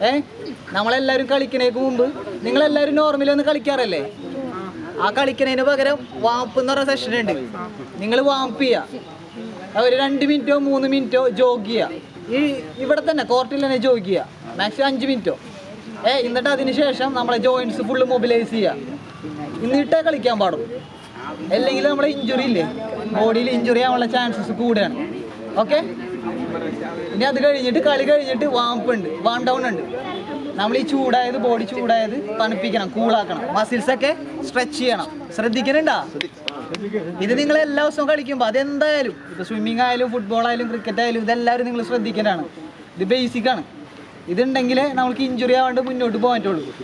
ഏ? നമ്മളെല്ലാവരും കളിക്കണേക്ക് മുമ്പ് നിങ്ങളെല്ലാവരും നോർമലി ഒന്ന് കളിക്കാറല്ലേ? ആ കളിക്കണതിന് പകരം വാപ്പ് എന്ന് പറഞ്ഞ സെഷൻ ഉണ്ട്. നിങ്ങൾ വാപ്പ് ചെയ്യുക ഒരു രണ്ട് മിനിറ്റോ മൂന്ന് മിനിറ്റോ ജോഗ് ചെയ്യുക ഈ ഇവിടെ തന്നെ കോർട്ടിൽ തന്നെ ജോഗ് ചെയ്യുക മാക്സിമം അഞ്ച് മിനിറ്റോ. ഏ എന്നിട്ട് അതിനുശേഷം നമ്മളെ ജോയിൻസ് ഫുള്ള് മൊബിലൈസ് ചെയ്യുക എന്നിട്ടേ കളിക്കാൻ പാടും. അല്ലെങ്കിൽ നമ്മളെ ഇഞ്ചുറി ഇല്ലേ? ബോഡിയിൽ ഇഞ്ചുറി ആവാനുള്ള ചാൻസസ് കൂടുകയാണ് ഓക്കെ ഇനി അത് കഴിഞ്ഞിട്ട് കളി കഴിഞ്ഞിട്ട് വാമ്പുണ്ട് വാം ഡൗൺ ഉണ്ട്. നമ്മൾ ഈ ചൂടായത് ബോഡി ചൂടായത് തണുപ്പിക്കണം കൂളാക്കണം. മസിൽസ് ഒക്കെ സ്ട്രെച്ച് ചെയ്യണം. ശ്രദ്ധിക്കണുണ്ടാ? ഇത് നിങ്ങൾ എല്ലാ ദിവസവും കളിക്കുമ്പോൾ അതെന്തായാലും ഇപ്പോൾ സ്വിമ്മിംഗ് ആയാലും ഫുട്ബോൾ ആയാലും ക്രിക്കറ്റ് ആയാലും ഇതെല്ലാവരും നിങ്ങൾ ശ്രദ്ധിക്കേണ്ടതാണ്. ഇത് ബേസിക് ആണ്. ഇതുണ്ടെങ്കിലേ നമുക്ക് ഇഞ്ചുറി ആവാണ്ട് മുന്നോട്ട് പോകാൻ പറ്റുള്ളൂ.